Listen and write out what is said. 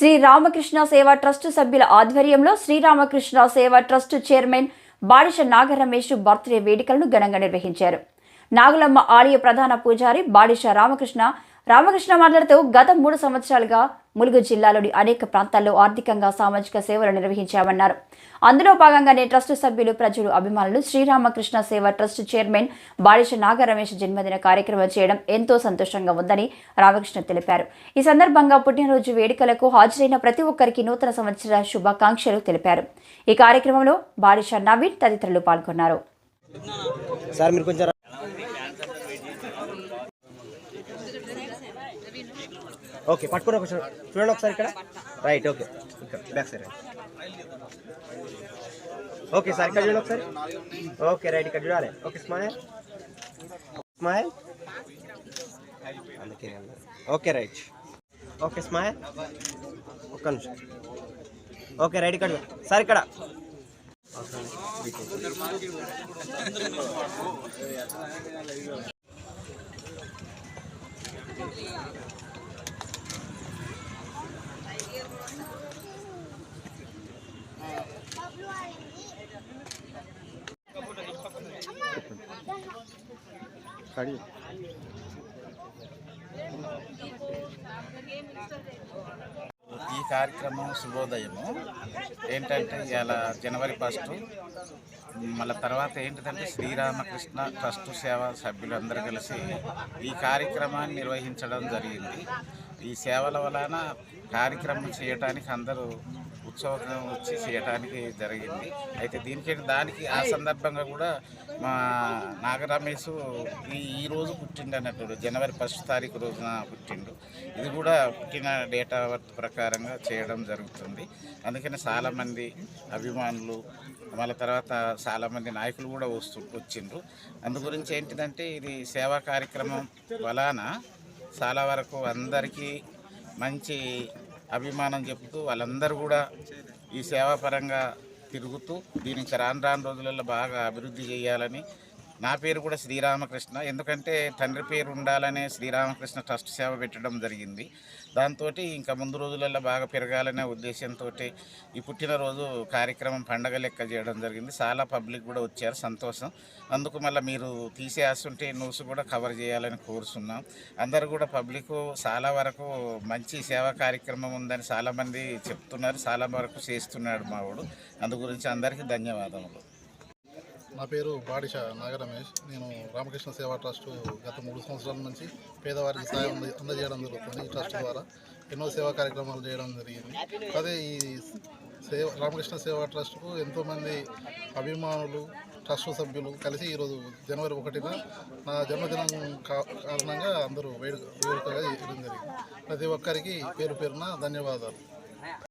శ్రీ రామకృష్ణ సేవా ట్రస్ట్ సభ్యుల ఆధ్వర్యంలో Sriramakrishna Seva trust chairman Badisha Nagaramesh birthday వేడుకలను ఘనంగా నిర్వహించారు. నాగులమ్మ ఆలయ ప్రధాన పూజారి బాడిష రామకృష్ణ రామకృష్ణ మాట్లాడుతూ గత మూడు సంవత్సరాలుగా ములుగు జిల్లాలోని అనేక ప్రాంతాల్లో ఆర్థికంగా సామాజిక సేవలు నిర్వహించామన్నారు. అందులో భాగంగానే ట్రస్టు సభ్యులు ప్రజలు అభిమానులు శ్రీరామకృష్ణ సేవ ట్రస్ట్ చైర్మన్ బాలిష నాగరమేష్ జన్మదిన కార్యక్రమం చేయడం ఎంతో సంతోషంగా ఉందని రామకృష్ణ తెలిపారు. ఈ సందర్భంగా పుట్టినరోజు వేడుకలకు హాజరైన ప్రతి ఒక్కరికి నూతన సంవత్సర శుభాకాంక్షలు తెలిపారు. ఈ కార్యక్రమంలో బాలిష నవీన్ తదితరులు పాల్గొన్నారు. ఓకే పట్టుకుని ఒక చూ- చూడండి ఒకసారి ఇక్కడ రైట్ ఓకే ఇక్కడ బ్యాక్ సైడ్ ఓకే సార్ ఇక్కడ చూడండి ఒకసారి ఓకే రైట్ ఇక్కడ చూడాలి ఓకే స్మైల్ స్మైల్ అందుకే ఓకే రైట్ ఓకే స్మైల్ ఒక్క నిమిషం ఓకే రైట్ ఇక్కడ చూడు. సార్ ఇక్కడ కడి ఈ కార్యక్రమం శుభోదయము. ఏంటంటే ఇలా జనవరి ఫస్ట్ మళ్ళీ తర్వాత ఏంటిదంటే శ్రీరామకృష్ణ ట్రస్ట్ సేవ సభ్యులందరూ కలిసి ఈ కార్యక్రమాన్ని నిర్వహించడం జరిగింది. ఈ సేవల వలన కార్యక్రమం చేయటానికి అందరూ ఉత్సవం వచ్చి చేయటానికి జరిగింది. అయితే దీనికి దానికి ఆ సందర్భంగా కూడా మా నాగరమేష్ ఈ ఈరోజు రోజు పుట్టిండు అన్నట్టు జనవరి ఫస్ట్ తారీఖు రోజున పుట్టిండు. ఇది కూడా పుట్టిన డేట్ ఆఫ్ బర్త్ ప్రకారంగా చేయడం జరుగుతుంది. అందుకని చాలామంది అభిమానులు మళ్ళీ తర్వాత చాలామంది నాయకులు కూడా వస్తు వచ్చిండ్రు. అందు గురించి ఏంటిదంటే ఇది సేవా కార్యక్రమం వలన చాలా వరకు అందరికీ మంచి అభిమానం చెప్తూ వాళ్ళందరూ కూడా ఈ సేవాపరంగా తిరుగుతూ దీనికి రాను రాను రోజులలో బాగా అభివృద్ధి చేయాలని నా పేరు కూడా శ్రీరామకృష్ణ. ఎందుకంటే తండ్రి పేరు ఉండాలనే శ్రీరామకృష్ణ ట్రస్ట్ సేవ పెట్టడం జరిగింది. దాంతో ఇంకా ముందు రోజులలో బాగా పెరగాలనే ఉద్దేశంతో ఈ పుట్టినరోజు కార్యక్రమం పండగ లెక్క చేయడం జరిగింది. చాలా పబ్లిక్ కూడా వచ్చారు. సంతోషం. అందుకు మళ్ళీ మీరు తీసేస్తుంటే న్యూస్ కూడా కవర్ చేయాలని కోరుతున్నాం అందరూ కూడా పబ్లిక్ చాలా వరకు మంచి సేవా కార్యక్రమం ఉందని చాలామంది చెప్తున్నారు. చాలా వరకు చేస్తున్నాడు మావాడు అందు గురించి అందరికీ ధన్యవాదములు. నా పేరు బాడిష నాగరమేష్. నేను రామకృష్ణ సేవా ట్రస్ట్ గత మూడు సంవత్సరాల నుంచి పేదవారికి సాయం అందజేయడం జరుగుతుంది ఈ ట్రస్ట్ ద్వారా. ఎన్నో సేవా కార్యక్రమాలు చేయడం జరిగింది. అదే ఈ సేవ రామకృష్ణ సేవా ట్రస్ట్కు ఎంతోమంది అభిమానులు ట్రస్ట్ సభ్యులు కలిసి ఈరోజు జనవరి ఒకటిన నా జన్మదినం కా- కారణంగా అందరూ వేడుక వేడుకగా చేయడం జరిగింది. ప్రతి ఒక్కరికి పేరు పేరున ధన్యవాదాలు.